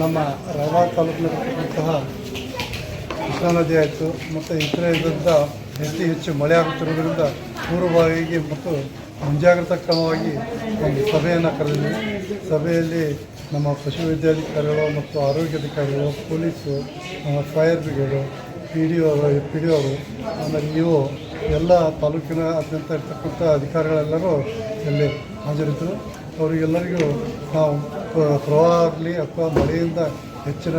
ನಮ್ಮ ರಾಯಬಾಗ ತಾಲೂಕಿನಲ್ಲಿರ್ತಕ್ಕಂತಹ ಕೃಷ್ಣಾ ನದಿ ಆಯಿತು ಮತ್ತು ಇತರೆ ಇದರಿಂದ ಅತಿ ಹೆಚ್ಚು ಮಳೆ ಆಗುತ್ತಿರುವುದರಿಂದ ಪೂರ್ವಭಾವಿಗೆ ಮತ್ತು ಮುಂಜಾಗ್ರತಾ ಕ್ರಮವಾಗಿ ಒಂದು ಸಭೆಯನ್ನು ಕರೆದಿದ್ದೀವಿ ಸಭೆಯಲ್ಲಿ ನಮ್ಮ ಪಶುವೈದ್ಯಾಧಿಕಾರಿಗಳು ಮತ್ತು ಆರೋಗ್ಯಾಧಿಕಾರಿಗಳು ಪೊಲೀಸು, ನಮ್ಮ fire brigade P D O P D ಅವರು, ಆಮೇಲೆ ನೀವು ಎಲ್ಲ ತಾಲೂಕಿನ ಅತ್ಯಂತ ಇರ್ತಕ್ಕಂಥ ಅಧಿಕಾರಿಗಳೆಲ್ಲರೂ ಇಲ್ಲಿ ಹಾಜರಿದ್ದರು. ಅವರಿಗೆಲ್ಲರಿಗೂ ನಾವು ಪ್ರವಾಹ ಆಗಲಿ ಅಥವಾ ಮಳೆಯಿಂದ ಹೆಚ್ಚಿನ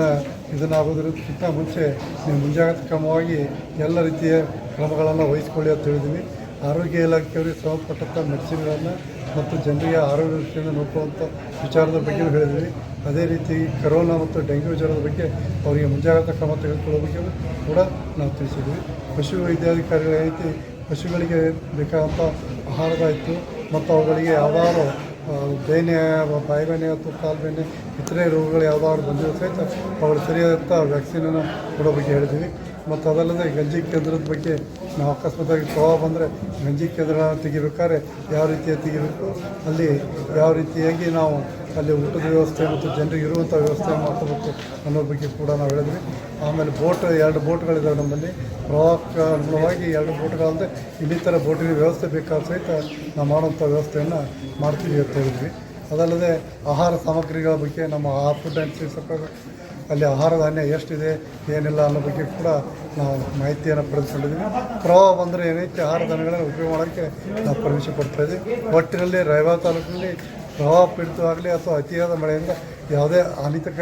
ಇದನ್ನಾಗೋದ್ರಕ್ಕಿಂತ ಮುಂಚೆ ನೀವು ಮುಂಜಾಗ್ರತಾ ಕ್ರಮವಾಗಿ ಎಲ್ಲ ರೀತಿಯ ಕ್ರಮಗಳನ್ನು ವಹಿಸಿಕೊಳ್ಳಿ ಅಂತ ಹೇಳಿದ್ದೀವಿ ಆರೋಗ್ಯ ಇಲಾಖೆಯವರಿಗೆ ಸಂಬಂಧಪಟ್ಟಂಥ ಮೆಡಿಸಿನ್ಗಳನ್ನು ಮತ್ತು ಜನರಿಗೆ ಆರೋಗ್ಯ ದೃಷ್ಟಿಯಿಂದ ನೋಡುವಂಥ ವಿಚಾರದ ಬಗ್ಗೆ ಹೇಳಿದ್ವಿ ಅದೇ ರೀತಿ ಕರೋನಾ ಮತ್ತು ಡೆಂಗ್ಯೂ ಜ್ವರದ ಬಗ್ಗೆ ಅವರಿಗೆ ಮುಂಜಾಗ್ರತಾ ಕ್ರಮ ತೆಗೆದುಕೊಳ್ಳೋ ಬಗ್ಗೆ ಕೂಡ ನಾವು ತಿಳಿಸಿದ್ವಿ. ಪಶು ವೈದ್ಯಾಧಿಕಾರಿಗಳ ರೀತಿ ಪಶುಗಳಿಗೆ ಬೇಕಾದಂಥ ಆಹಾರದಾಯಿತು ಮತ್ತು ಅವುಗಳಿಗೆ ಯಾವ್ದಾದ್ರು ಆ, ಬೇನೆ ಬಾಯಿ ಬೇನೆ ಅಥವಾ ಕಾಲು ಬೇನೆ ಇತರೆ ರೋಗಗಳು ಯಾವ್ದಾದ್ರು ಬಂದಿರೋ ಸಹಿತ ಅವ್ರು ಸರಿಯಾದಂಥ ವ್ಯಾಕ್ಸಿನನ್ನು ಕೊಡೋ ಬಗ್ಗೆ ಹೇಳಿದ್ದೀವಿ. ಮತ್ತು ಅದಲ್ಲದೆ ಗಂಜಿ ಕೇಂದ್ರದ ಬಗ್ಗೆ ನಾವು ಅಕಸ್ಮಾತಾಗಿ ಪ್ರವಾಹ ಬಂದರೆ ಗಂಜಿ ಕೇಂದ್ರ ತೆಗಿಬೇಕಾದ್ರೆ ಯಾವ ರೀತಿಯ ತೆಗಿಬೇಕು, ಅಲ್ಲಿ ಯಾವ ರೀತಿಯಾಗಿ ನಾವು ಅಲ್ಲಿ ಊಟದ ವ್ಯವಸ್ಥೆ ಮತ್ತು ಜನರಿಗೆ ಇರುವಂಥ ವ್ಯವಸ್ಥೆ ಮಾಡ್ಕೋಬೇಕು ಅನ್ನೋ ಬಗ್ಗೆ ಕೂಡ ನಾವು ಹೇಳಿದ್ವಿ. ಆಮೇಲೆ ಬೋಟ್, ಎರಡು ಬೋಟ್ಗಳಿದ್ದಾವೆ ನಮ್ಮಲ್ಲಿ. ಪ್ರವಾಹಕ್ಕೆ ಅನುಗುಣವಾಗಿ ಎರಡು ಬೋಟ್ಗಳಲ್ಲದೆ ಇನ್ನಿತರ ಬೋಟಿನ ವ್ಯವಸ್ಥೆ ಬೇಕಾದ ಸಹಿತ ನಾವು ಮಾಡುವಂಥ ವ್ಯವಸ್ಥೆಯನ್ನು ಮಾಡ್ತೀವಿ ಅಂತ ಹೇಳಿದ್ವಿ. ಅದಲ್ಲದೆ ಆಹಾರ ಸಾಮಗ್ರಿಗಳ ಬಗ್ಗೆ ನಮ್ಮ ಆ ಫುಡ್ ಆ್ಯಂಡ್ ಅಲ್ಲಿ ಆಹಾರ ಧಾನ್ಯ ಎಷ್ಟಿದೆ, ಏನಿಲ್ಲ ಅನ್ನೋ ಬಗ್ಗೆ ಕೂಡ ನಾವು ಮಾಹಿತಿಯನ್ನು ಪಡೆದುಕೊಂಡಿದ್ದೀವಿ. ಪ್ರವಾಹ ಬಂದರೆ ಏನೈತೆ ಆಹಾರ ಧಾನ್ಯಗಳನ್ನು ಉಪಯೋಗ ಮಾಡೋಕ್ಕೆ ನಾವು ಪರ್ಮಿಷನ್ ಕೊಡ್ತಾ ಇದ್ದೀವಿ. ಒಟ್ಟಿನಲ್ಲಿ ರಾಯಬಾಗ ತಾಲೂಕಿನಲ್ಲಿ ಪ್ರವಾಹ ಪೀಡಿತವಾಗಲಿ ಅಥವಾ ಅತಿಯಾದ ಮಳೆಯಿಂದ ಯಾವುದೇ ಹಾನಿತಕ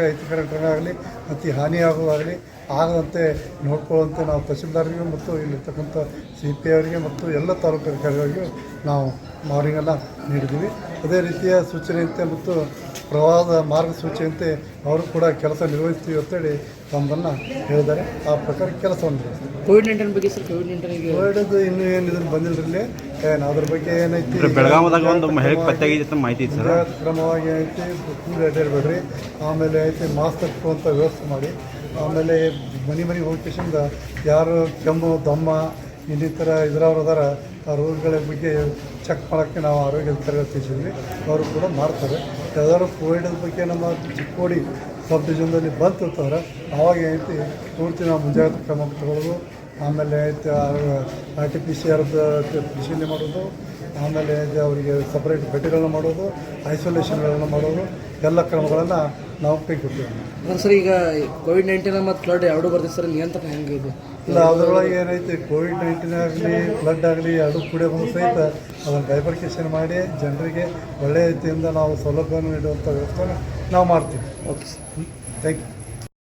ಆಗಲಿ ಅತಿ ಹಾನಿಯಾಗುವಾಗಲಿ ಆಗದಂತೆ ನೋಡ್ಕೊಳ್ಳುವಂತೆ ನಾವು ತಹಸೀಲ್ದಾರರಿಗೆ ಮತ್ತು ಇಲ್ಲಿರ್ತಕ್ಕಂಥ ಸಿ ಪಿ ಅವರಿಗೆ ಮತ್ತು ಎಲ್ಲ ತಾಲೂಕು ಅಧಿಕಾರಿಗಳಿಗೆ ನಾವು ಮಾರ್ನಿಂಗನ್ನು ನೀಡಿದ್ದೀವಿ. ಅದೇ ರೀತಿಯ ಸೂಚನೆಯಂತೆ ಮತ್ತು ಪ್ರವಾಹದ ಮಾರ್ಗಸೂಚಿಯಂತೆ ಅವರು ಕೂಡ ಕೆಲಸ ನಿರ್ವಹಿಸ್ತೀವಿ ಅಂತೇಳಿ ತಮ್ಮದನ್ನು ಹೇಳಿದ್ದಾರೆ. ಆ ಪ್ರಕಾರ ಕೆಲಸವನ್ನು ಕೋವಿಡ್ ನೈನ್ಟೀನ್ ಬಗ್ಗೆ ಸರ್ ಕೋವಿಡ್ ನೈನ್ಟೀನ್ ಕೋವಿಡದು ಇನ್ನೂ ಏನು ಇದನ್ನು ಬಂದಿಲ್ಲರಲ್ಲಿ ಏನು ಅದ್ರ ಬಗ್ಗೆ ಏನೈತಿ? ಬೆಳಗಾವದಾಗ ಒಂದು ಮಹಿಳೆ ಪತ್ತೆಯಾಗಿದೆ ಅಂತ ಮಾಹಿತಿ ಐತೆ ಸರ್. ಕ್ರಮವಾಗಿ ಐತಿ ಕೂಲ್ ಅಡ್ಡಾಡಬೇಡ್ರಿ ಆಮೇಲೆ ಐತಿ ಮಾಸ್ಕ್ ಹಾಕುವಂಥ ವ್ಯವಸ್ಥೆ ಮಾಡಿ. ಆಮೇಲೆ ಮನೆ ಮನೆಗೆ ಹೋಗ್ಕೇಶಿಂದ ಯಾರು ಕೆಮ್ಮು ದಮ್ಮ ಇನ್ನಿತರ ಇದ್ರವ್ರು ಅದಾರ ಆ ರೋಗಗಳ ಬಗ್ಗೆ ಚೆಕ್ ಮಾಡೋಕ್ಕೆ ನಾವು ಆರೋಗ್ಯ ತರಗತಿಸಿದ್ವಿ ಅವರು ಕೂಡ ಮಾಡ್ತಾರೆ. ಯಾವ್ದಾದ್ರು ಕೋವಿಡ್ ಬಗ್ಗೆ ನಮ್ಮ ಚಿಕ್ಕೋಡಿ ಸಬ್ ಡಿವಿಷನ್ದಲ್ಲಿ ಬಂತಿರ್ತಾರೆ ಆವಾಗ ಏನೈತಿ ಪೂರ್ತಿ ನಾವು ಮುಂಜಾಗ್ರತಾ ಕ್ರಮ ತಗೊಳ್ಳೋದು. ಆಮೇಲೆ ಆರ್ ಟಿ ಪಿ ಸಿ ಆರ್ದ ಪರಿಶೀಲನೆ ಮಾಡೋದು ಆಮೇಲೆ ಅವರಿಗೆ ಸಪ್ರೇಟ್ ಬೆಡ್ಗಳನ್ನ ಮಾಡೋದು ಐಸೋಲೇಷನ್ಗಳನ್ನು ಮಾಡೋದು ಎಲ್ಲ ಕ್ರಮಗಳನ್ನು ನಾವು ಕೈಗೊಳ್ತೀವಿ. ಸರ್ ಈಗ ಕೋವಿಡ್ ನೈನ್ಟೀನ್ ಮತ್ತು ಫ್ಲಡ್ ಎರಡು ಬರ್ತಿದೆ ಸರ್? ನಿಯಂತ್ರಣ ಹೆಂಗೆ ಇದು? ಇಲ್ಲ ಅದರೊಳಗೆ ಏನೈತೆ ಕೋವಿಡ್ ನೈನ್ಟೀನ್ ಆಗಲಿ ಫ್ಲಡ್ ಆಗಲಿ ಎರಡು ಕೂಡ ಬಂದು ಸಹಿತ ಅದನ್ನು ಬೈಫರ್ಕೇಷನ್ ಮಾಡಿ ಜನರಿಗೆ ಒಳ್ಳೆಯ ರೀತಿಯಿಂದ ನಾವು ಸೌಲಭ್ಯವನ್ನು ನೀಡುವಂಥ ವ್ಯವಸ್ಥೆನ ನಾವು ಮಾಡ್ತೀವಿ. Okay sir thank you